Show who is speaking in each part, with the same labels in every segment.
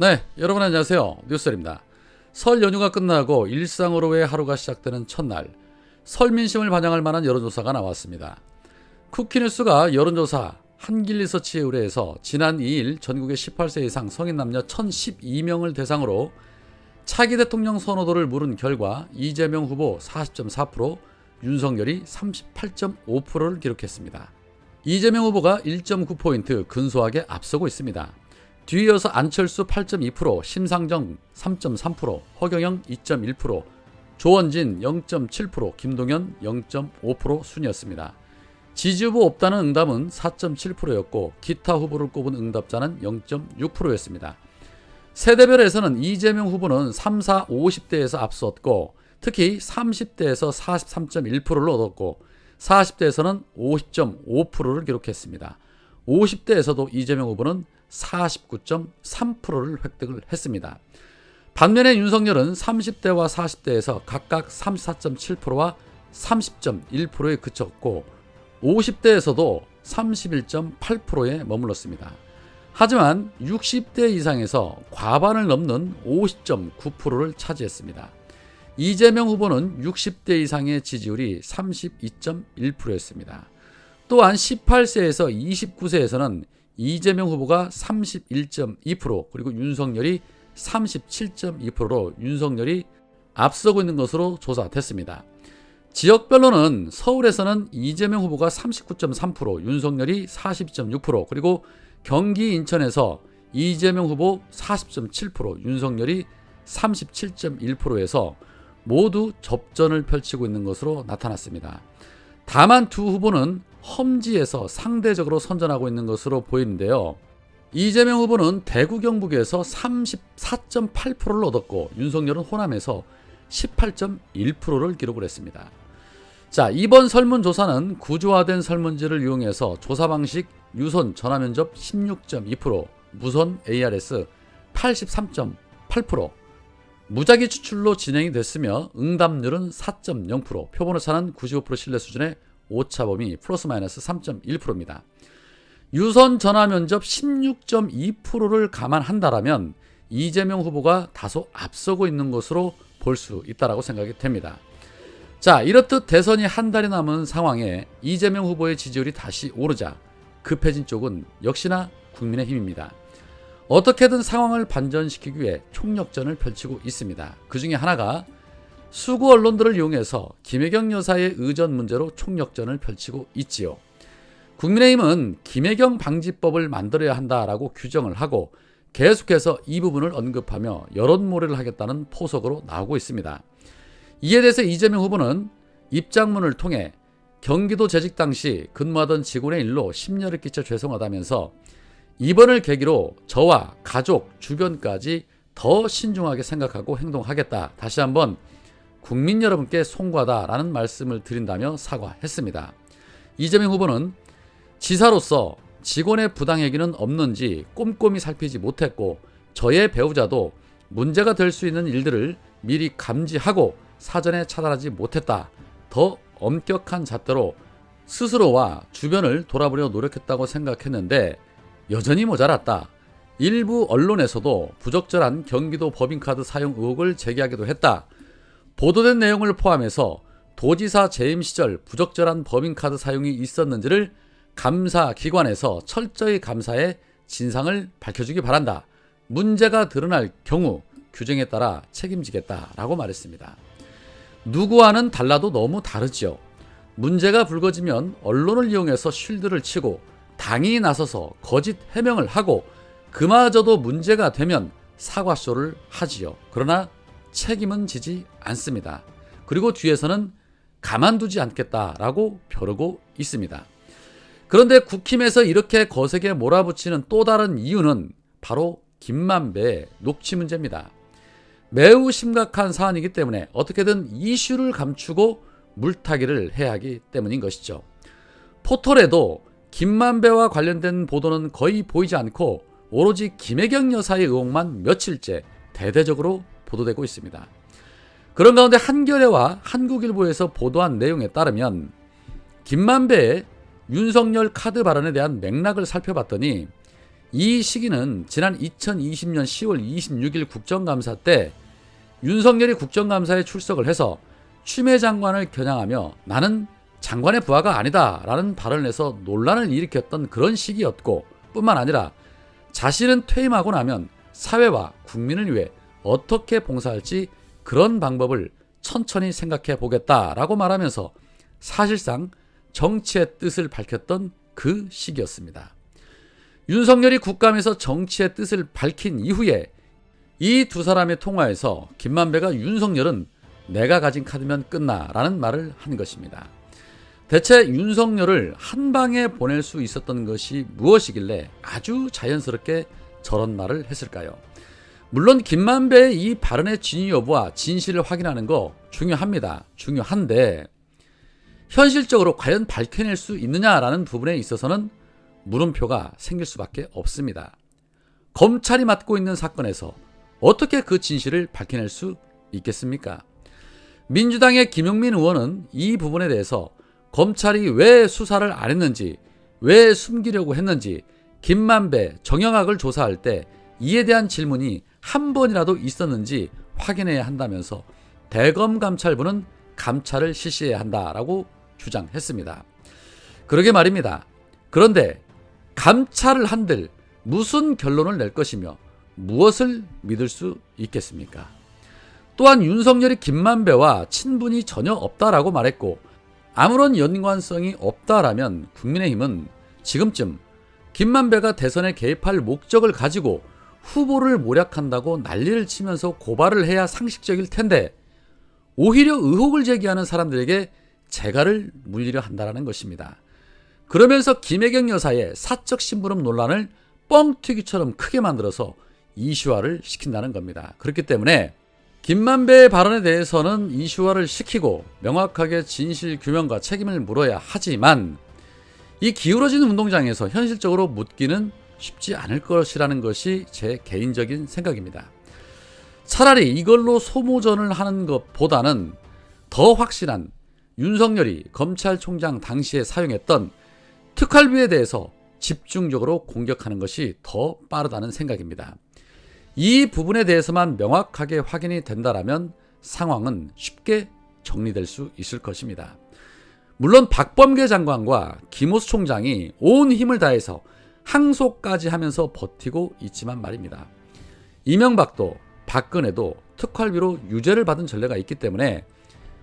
Speaker 1: 네, 여러분 안녕하세요. 뉴스입니다. 설 연휴가 끝나고 일상으로의 하루가 시작되는 첫날, 설 민심을 반영할 만한 여론조사가 나왔습니다. 쿠키뉴스가 여론조사 한길 리서치에 의뢰해서 지난 2일 전국의 18세 이상 성인 남녀 1012명을 대상으로 차기 대통령 선호도를 물은 결과 이재명 후보 40.4%, 윤석열이 38.5%를 기록했습니다. 이재명 후보가 1.9포인트 근소하게 앞서고 있습니다. 뒤이어서 안철수 8.2%, 심상정 3.3%, 허경영 2.1%, 조원진 0.7%, 김동연 0.5% 순이었습니다. 지지 후보 없다는 응답은 4.7%였고 기타 후보를 꼽은 응답자는 0.6%였습니다. 세대별에서는 이재명 후보는 3, 4, 50대에서 앞섰고 특히 30대에서 43.1%를 얻었고 40대에서는 50.5%를 기록했습니다. 50대에서도 이재명 후보는 49.3%를 획득을 했습니다. 반면에 윤석열은 30대와 40대에서 각각 34.7%와 30.1%에 그쳤고 50대에서도 31.8%에 머물렀습니다. 하지만 60대 이상에서 과반을 넘는 50.9%를 차지했습니다. 이재명 후보는 60대 이상의 지지율이 32.1%였습니다. 또한 18세에서 29세에서는 이재명 후보가 31.2% 그리고 윤석열이 37.2%로 윤석열이 앞서고 있는 것으로 조사됐습니다. 지역별로는 서울에서는 이재명 후보가 39.3%, 윤석열이 40.6%, 그리고 경기 인천에서 이재명 후보 40.7%, 윤석열이 37.1%에서 모두 접전을 펼치고 있는 것으로 나타났습니다. 다만 두 후보는 험지에서 상대적으로 선전하고 있는 것으로 보이는데요. 이재명 후보는 대구 경북에서 34.8%를 얻었고 윤석열은 호남에서 18.1%를 기록을 했습니다. 자, 이번 설문조사는 구조화된 설문지를 이용해서 조사 방식 유선 전화 면접 16.2%, 무선 ARS 83.8%, 무작위 추출로 진행이 됐으며 응답률은 4.0%, 표본 오 차는 95% 신뢰 수준의 오차범위 플러스 마이너스 3.1%입니다. 유선 전화 면접 16.2%를 감안한다라면 이재명 후보가 다소 앞서고 있는 것으로 볼 수 있다라고 생각이 됩니다. 자, 이렇듯 대선이 한 달이 남은 상황에 이재명 후보의 지지율이 다시 오르자 급해진 쪽은 역시나 국민의힘입니다. 어떻게든 상황을 반전시키기 위해 총력전을 펼치고 있습니다. 그 중에 하나가 수구 언론들을 이용해서 김혜경 여사의 의전 문제로 총력전을 펼치고 있지요. 국민의힘은 김혜경 방지법을 만들어야 한다라고 규정을 하고 계속해서 이 부분을 언급하며 여론몰이를 하겠다는 포석으로 나오고 있습니다. 이에 대해서 이재명 후보는 입장문을 통해 경기도 재직 당시 근무하던 직원의 일로 심려를 끼쳐 죄송하다면서 이번을 계기로 저와 가족, 주변까지 더 신중하게 생각하고 행동하겠다. 다시 한번 국민 여러분께 송구하다라는 말씀을 드린다며 사과했습니다. 이재명 후보는 지사로서 직원의 부당행위는 없는지 꼼꼼히 살피지 못했고 저의 배우자도 문제가 될 수 있는 일들을 미리 감지하고 사전에 차단하지 못했다. 더 엄격한 잣대로 스스로와 주변을 돌아보려 노력했다고 생각했는데 여전히 모자랐다. 일부 언론에서도 부적절한 경기도 법인카드 사용 의혹을 제기하기도 했다. 보도된 내용을 포함해서 도지사 재임 시절 부적절한 법인카드 사용이 있었는지를 감사 기관에서 철저히 감사해 진상을 밝혀주기 바란다. 문제가 드러날 경우 규정에 따라 책임지겠다라고 말했습니다. 누구와는 달라도 너무 다르지요. 문제가 불거지면 언론을 이용해서 쉴드를 치고 당이 나서서 거짓 해명을 하고 그마저도 문제가 되면 사과쇼를 하지요. 그러나 책임은 지지 않습니다. 그리고 뒤에서는 가만두지 않겠다라고 벼르고 있습니다. 그런데 국힘에서 이렇게 거세게 몰아붙이는 또 다른 이유는 바로 김만배의 녹취 문제입니다. 매우 심각한 사안이기 때문에 어떻게든 이슈를 감추고 물타기를 해야 하기 때문인 것이죠. 포털에도 김만배와 관련된 보도는 거의 보이지 않고 오로지 김혜경 여사의 의혹만 며칠째 대대적으로 보도되고 있습니다. 그런 가운데 한겨레와 한국일보에서 보도한 내용에 따르면 김만배의 윤석열 카드 발언에 대한 맥락을 살펴봤더니 이 시기는 지난 2020년 10월 26일 국정감사 때 윤석열이 국정감사에 출석을 해서 추미애 장관을 겨냥하며 나는 장관의 부하가 아니다 라는 발언을 해서 논란을 일으켰던 그런 시기였고 뿐만 아니라 자신은 퇴임하고 나면 사회와 국민을 위해 어떻게 봉사할지 그런 방법을 천천히 생각해 보겠다라고 말하면서 사실상 정치의 뜻을 밝혔던 그 시기였습니다. 윤석열이 국감에서 정치의 뜻을 밝힌 이후에 이 두 사람의 통화에서 김만배가 윤석열은 내가 가진 카드면 끝나라는 말을 한 것입니다. 대체 윤석열을 한 방에 보낼 수 있었던 것이 무엇이길래 아주 자연스럽게 저런 말을 했을까요? 물론 김만배의 이 발언의 진위 여부와 진실을 확인하는 거 중요합니다. 중요한데 현실적으로 과연 밝혀낼 수 있느냐라는 부분에 있어서는 물음표가 생길 수밖에 없습니다. 검찰이 맡고 있는 사건에서 어떻게 그 진실을 밝혀낼 수 있겠습니까? 민주당의 김용민 의원은 이 부분에 대해서 검찰이 왜 수사를 안 했는지, 왜 숨기려고 했는지, 김만배, 정영학을 조사할 때 이에 대한 질문이 한 번이라도 있었는지 확인해야 한다면서 대검 감찰부는 감찰을 실시해야 한다라고 주장했습니다. 그러게 말입니다. 그런데 감찰을 한들 무슨 결론을 낼 것이며 무엇을 믿을 수 있겠습니까? 또한 윤석열이 김만배와 친분이 전혀 없다라고 말했고 아무런 연관성이 없다라면 국민의힘은 지금쯤 김만배가 대선에 개입할 목적을 가지고 후보를 모략한다고 난리를 치면서 고발을 해야 상식적일 텐데 오히려 의혹을 제기하는 사람들에게 재갈을 물리려 한다는 것입니다. 그러면서 김혜경 여사의 사적 심부름 논란을 뻥튀기처럼 크게 만들어서 이슈화를 시킨다는 겁니다. 그렇기 때문에 김만배의 발언에 대해서는 이슈화를 시키고 명확하게 진실 규명과 책임을 물어야 하지만 이 기울어지는 운동장에서 현실적으로 묻기는 쉽지 않을 것이라는 것이 제 개인적인 생각입니다. 차라리 이걸로 소모전을 하는 것보다는 더 확실한 윤석열이 검찰총장 당시에 사용했던 특활비에 대해서 집중적으로 공격하는 것이 더 빠르다는 생각입니다. 이 부분에 대해서만 명확하게 확인이 된다라면 상황은 쉽게 정리될 수 있을 것입니다. 물론 박범계 장관과 김호수 총장이 온 힘을 다해서 항소까지 하면서 버티고 있지만 말입니다. 이명박도 박근혜도 특활비로 유죄를 받은 전례가 있기 때문에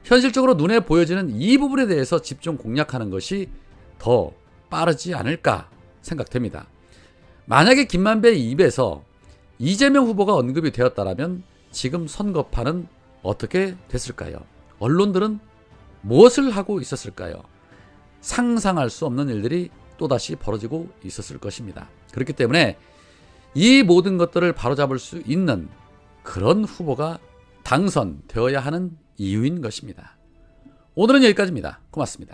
Speaker 1: 현실적으로 눈에 보여지는 이 부분에 대해서 집중 공략하는 것이 더 빠르지 않을까 생각됩니다. 만약에 김만배 입에서 이재명 후보가 언급이 되었다면 지금 선거판은 어떻게 됐을까요? 언론들은 무엇을 하고 있었을까요? 상상할 수 없는 일들이 또다시 벌어지고 있었을 것입니다. 그렇기 때문에 이 모든 것들을 바로잡을 수 있는 그런 후보가 당선되어야 하는 이유인 것입니다. 오늘은 여기까지입니다. 고맙습니다.